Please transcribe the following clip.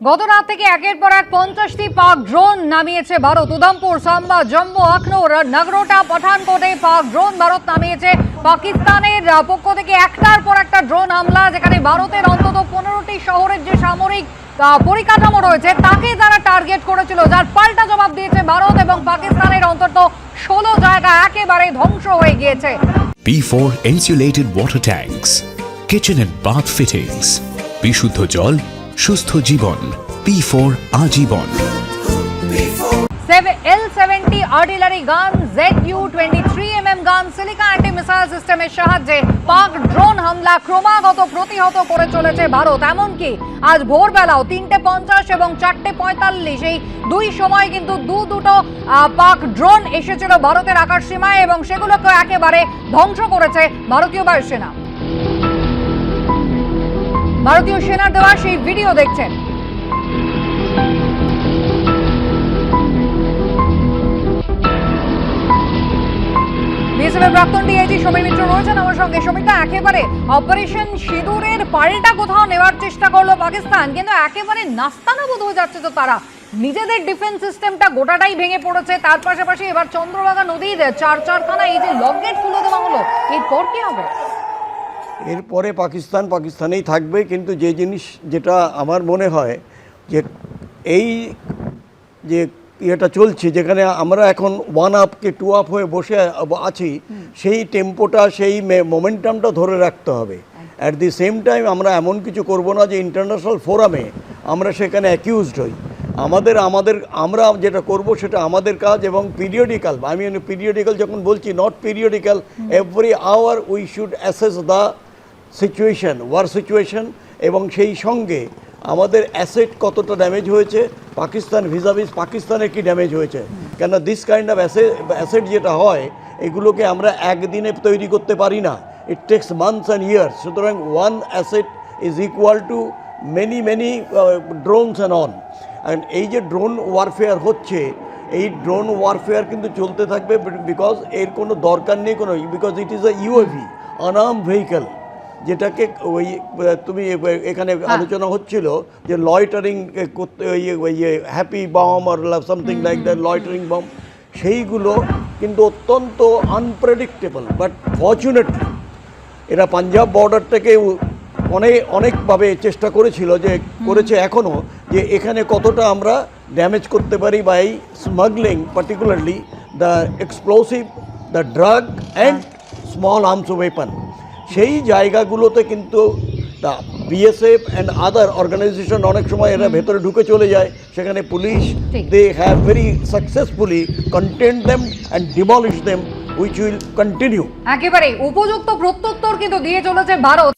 গত রাত থেকে একের পর এক পঞ্চাশটি পাক ড্রোন নামিয়েছে ভারত। উধমপুর সাম্বা জম্মু আখনোর নাগরোটা পাঠানকোটে পাক ড্রোন ভারত নামিয়েছে। পাকিস্তানের পক্ষ থেকে একটার পর একটা ড্রোন হামলা যেখানে ভারতের অন্তত পনেরোটি শহরের যে সামরিক পরিকাঠামো রয়েছে তাকে তারা টার্গেট করেছিল যার পাল্টা জবাব দিয়েছে ভারত এবং পাকিস্তানের অন্তত ষোলো জায়গা একেবারে ধ্বংস হয়ে গিয়েছে। P4 insulated water tanks, kitchen and bath fittings, বিশুদ্ধ জল সুস্থ জীবন পি ফোর আজীবন। L seventy artillery gun Z U twenty three M M gun silica anti missile সিস্টেমের সাহায্যে পাক ড্রোন হামলা ক্রমাগত প্রতিহত করে চলেছে ভারত। এমনকি আজ ভোরবেলাও তিনটে পঞ্চাশ এবং চারটে পঁয়তাল্লিশ, এই দুই সময় কিন্তু দু দুটো পাক ড্রোন এসেছিল ভারতের আকাশ সীমায় এবং সেগুলোকে একেবারে ধ্বংস করেছে ভারতীয় বায়ুসেনা। ভারতীয় সেনার দেওয়া সেই ভিডিও দেখছেন। রয়েছেন আমার সঙ্গে। একেবারে অপারেশন সিঁদুরের কোথাও নেওয়ার চেষ্টা করল পাকিস্তান, কিন্তু একেবারে নাস্তানাবুদ হয়ে যাচ্ছে তো তারা। নিজেদের ডিফেন্স সিস্টেমটা গোটাটাই ভেঙে পড়েছে। তার পাশাপাশি এবার চন্দ্রভাগা নদীর চার চারখানা এই যে লক গেট খুলে দেওয়া হলো, এরপর কি হবে? এরপরে পাকিস্তান পাকিস্তানেই থাকবে, কিন্তু যে জিনিস যেটা আমার মনে হয় যে এই যে ইয়েটা চলছে, যেখানে আমরা এখন ওয়ান আপকে টু আপ হয়ে বসে আছি, সেই টেম্পোটা সেই মোমেন্টামটা ধরে রাখতে হবে। অ্যাট দি সেম টাইম আমরা এমন কিছু করব না যে ইন্টারন্যাশনাল ফোরামে আমরা সেখানে অ্যাকিউজড হই। আমাদের আমাদের, আমরা যেটা করব সেটা আমাদের কাজ এবং পিরিয়ডিক্যাল আমি পিরিয়ডিক্যাল যখন বলছি not periodical every hour we should assess the situation war situation এবং সেই সঙ্গে আমাদের অ্যাসেট কতটা ড্যামেজ হয়েছে, পাকিস্তান ভিজাভিজ পাকিস্তানের কি ড্যামেজ হয়েছে? কেন দিস কাইন্ড অফ অ্যাসেট যেটা হয়, এগুলোকে আমরা একদিনে তৈরি করতে পারি না। It takes months and years সুতরাং one asset is equal to many many drones and on and এই যে ড্রোন ওয়ারফেয়ার হচ্ছে, এই ড্রোন ওয়ারফেয়ার কিন্তু চলতে থাকবে বিকজ এর কোনো দরকার নেই কোনো because it is a UAV unarmed vehicle যেটাকে ওই তুমি এখানে আলোচনা হচ্ছিল যে লয়টারিং করতে ইয়ে happy bomb R something like that loitering bomb সেইগুলো কিন্তু অত্যন্ত আনপ্রেডিক্টেবল বাট ফর্চুনেটলি এরা পাঞ্জাব বর্ডারটাকে অনেক অনেকভাবে চেষ্টা করেছিল যে করেছে এখনও যে এখানে কতটা আমরা ড্যামেজ করতে পারি বা এই smuggling particularly the explosive the drug and small arms weapon সেই জায়গাগুলোতে কিন্তু তা বিএসএফ অ্যান্ড আদার অর্গানাইজেশন অনেক সময় এরা ভেতরে ঢুকে চলে যায়। সেখানে police they have very successfully contained them and demolish them which will continue একেবারে উপযুক্ত প্রত্যুত্তর কিন্তু দিয়ে চলেছে ভারত।